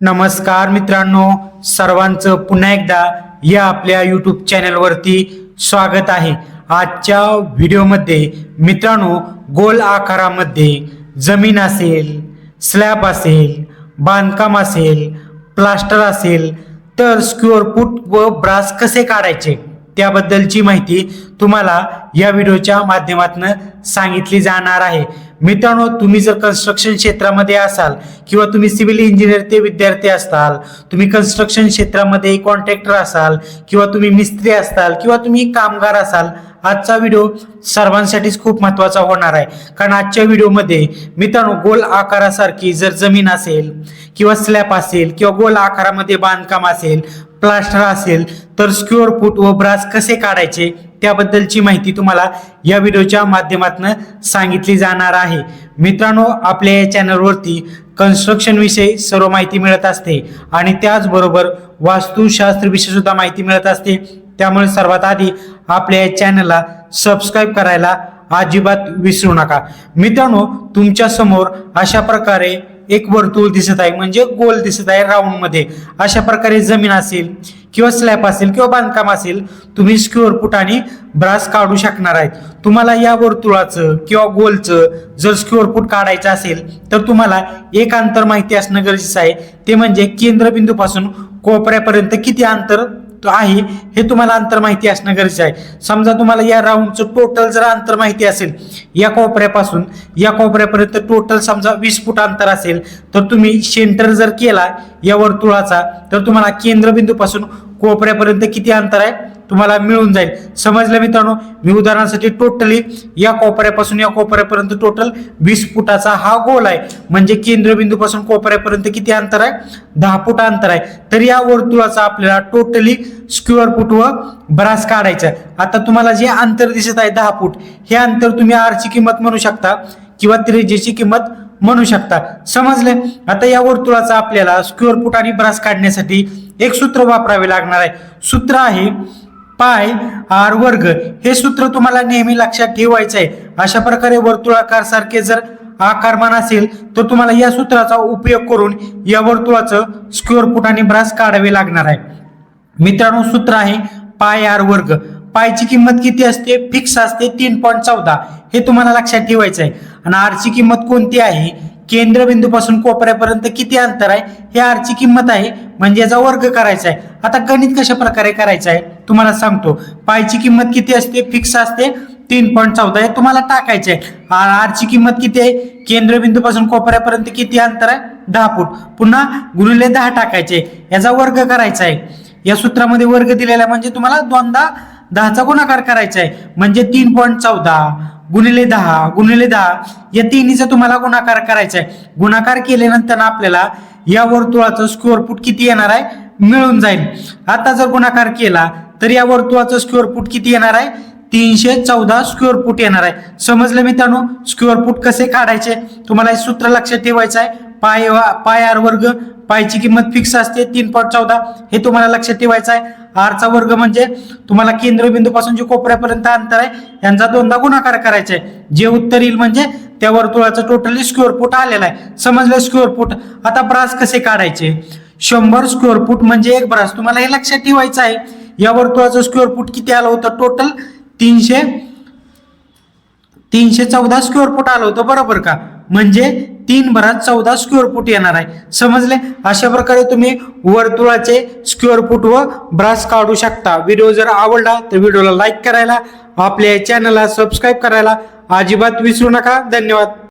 नमस्कार मित्रांनो सर्वांचं पुन्हा एकदा या आपल्या यूट्यूब चॅनलवरती स्वागत आहे. आजच्या व्हिडिओमध्ये मित्रांनो गोल आकारामध्ये जमीन असेल स्लॅब असेल बांधकाम असेल प्लास्टर असेल तर स्क्युअर फूट व ब्रास कसे काढायचे? त्याबद्दलची माहिती तुम्हाला या व्हिडिओच्या माध्यमातून सांगितली जाणार आहे. मित्रांनो तुम्ही जर कन्स्ट्रक्शन क्षेत्रामध्ये असाल किंवा तुम्ही सिव्हिल इंजिनियर ते विद्यार्थी असताल तुम्ही कन्स्ट्रक्शन क्षेत्रामध्ये कॉन्ट्रॅक्टर असाल किंवा तुम्ही मिस्त्री असाल किंवा तुम्ही कामगार असाल आजचा व्हिडिओ सर्वांसाठीच खूप महत्त्वाचा होणार आहे. कारण आजच्या व्हिडिओमध्ये मित्रांनो गोल आकारासारखी जर जमीन असेल किंवा स्लॅब असेल किंवा गोल आकारामध्ये बांधकाम असेल प्लास्टर असेल तर स्क्युअर फूट व ब्रास कसे काढायचे त्याबद्दलची माहिती तुम्हाला या व्हिडिओच्या माध्यमातून सांगितली जाणार आहे. मित्रांनो आपल्या या चॅनलवरती कन्स्ट्रक्शनविषयी सर्व माहिती मिळत असते आणि त्याचबरोबर वास्तुशास्त्रविषयी सुद्धा माहिती मिळत असते. त्यामुळे सर्वात आधी आपल्या या चॅनलला सबस्क्राईब करायला अजिबात विसरू नका. मित्रांनो तुमच्यासमोर अशा प्रकारे एक वर्तुळ दिसत आहे म्हणजे गोल दिसत आहे राऊंडमध्ये. अशा प्रकारे जमीन असेल किंवा स्लॅब असेल किंवा बांधकाम असेल तुम्ही स्क्युअर फूट आणि ब्रास काढू शकणार आहेत. तुम्हाला या वर्तुळाचं किंवा गोलचं जर स्क्युअर फूट काढायचं असेल तर तुम्हाला एक अंतर माहिती असणं गरजेचं आहे. ते म्हणजे केंद्रबिंदूपासून कोपऱ्यापर्यंत किती अंतर आहे हे तुम्हाला अंतर माहिती असणं गरजेचं आहे. समजा तुम्हाला या राऊंडचं टोटल जर अंतर माहिती असेल या कोपऱ्यापासून या कोपऱ्यापर्यंत टोटल समजा वीस फूट अंतर असेल तर तुम्ही सेंटर जर केला या वर्तुळाचा तर तुम्हाला केंद्रबिंदूपासून कोपऱ्यापर्यंत किती अंतर आहे? तुम्हाला मिळून जाईल. समजलं मित्रांनो? मी उदाहरणासाठी टोटली या कोपऱ्यापासून या कोपऱ्यापर्यंत टोटल वीस फुटाचा हा गोल आहे. म्हणजे केंद्रबिंदूपासून कोपऱ्यापर्यंत किती अंतर आहे? दहा फूट अंतर आहे. तर या वर्तुळाचा आपल्याला टोटली स्क्युअर फूट व ब्रास काढायचा आता तुम्हाला जे अंतर दिसत आहे दहा फूट हे अंतर तुम्ही आरची किंमत म्हणू शकता किंवा त्रिजेची किंमत म्हणू शकता. समजले? आता या वर्तुळाचा आपल्याला स्क्युअर फूट आणि ब्रास काढण्यासाठी एक सूत्र वापरावे लागणार आहे. सूत्र आहे पाय आर वर्ग हे सूत्र तुम्हाला नेहमी लक्षात ठेवायचं आहे अशा प्रकारे वर्तुळाकार सारखे जर आकारमान असेल तर तुम्हाला या सूत्राचा उपयोग करून या वर्तुळाचं स्क्युअर फूट आणि ब्रास काढावे लागणार आहे. मित्रांनो सूत्र आहे पाय आर वर्ग. पायची किंमत किती असते? फिक्स असते तीन पॉईंट चौदा. हे तुम्हाला लक्षात ठेवायचं आहे आणि आरची किंमत कोणती आहे? केंद्रबिंदूपासून कोपऱ्यापर्यंत किती अंतर आहे? हे आरची किंमत आहे. म्हणजे याचा वर्ग करायचा आहे. आता गणित कशा प्रकारे करायचं आहे? तुम्हाला सांगतो. पायची किंमत किती असते? फिक्स असते. तीन पॉईंट चौदा हे तुम्हाला टाकायचे आहे. आरची किंमत किती आहे? केंद्रबिंदूपासून कोपऱ्यापर्यंत किती अंतर आहे? दहा फूट. पुन्हा गुणिले दहा टाकायचे. याचा वर्ग करायचा आहे. या सूत्रामध्ये वर्ग दिलेला म्हणजे तुम्हाला दोनदा दहाचा गुणाकार करायचा आहे. म्हणजे तीन पॉईंट चौदा. गुणिले दहा गुणिले दहा या तिन्हीचा तुम्हाला गुणाकार करायचा आहे गुणाकार केल्यानंतर आपल्याला या वर्तुळाचं स्क्वेअर फूट किती येणार आहे? मिळून जाईल. आता जर गुणाकार केला तर या वर्तुळाचं स्क्वेअर फूट किती येणार आहे? तीनशे चौदा स्क्वेअर फूट येणार आहे. समजलं मित्रांनो? स्क्वेअर फूट कसे काढायचे? तुम्हाला हे सूत्र लक्षात ठेवायचं आहे पाय पाय आर वर्ग पायची किंमत फिक्स असते तीन पॉईंट चौदा. हे तुम्हाला लक्षात ठेवायचं आहे. आरचा वर्ग म्हणजे तुम्हाला केंद्रबिंदूपासून जे कोपऱ्यापर्यंत अंतर आहे यांचा दोनदा गुणाकार करायचा आहे. जे उत्तर येईल म्हणजे त्या वर्तुळाचं टोटली स्क्वेअर फूट आलेला आहे. समजलं स्क्वेअर फूट आता ब्रास कसे काढायचे? शंभर स्क्वेअर फूट म्हणजे एक ब्रास तुम्हाला हे लक्षात ठेवायचं आहे. या वर्तुळाचं स्क्वेअर फूट किती आलं होतं? टोटल तीनशे तीनशे चौदा स्क्वेअर फूट आलं होतं. बरोबर का? म्हणजे तीन भरात चौदा स्क्वेअर फूट येणार आहे. समजले? अशा प्रकारे तुम्ही वर्तुळाचे स्क्वेअर फूट व ब्रास काढू शकता. व्हिडिओ जर आवडला तर व्हिडिओला लाईक करायला आपल्या चॅनलला सबस्क्राईब करायला अजिबात विसरू नका. धन्यवाद.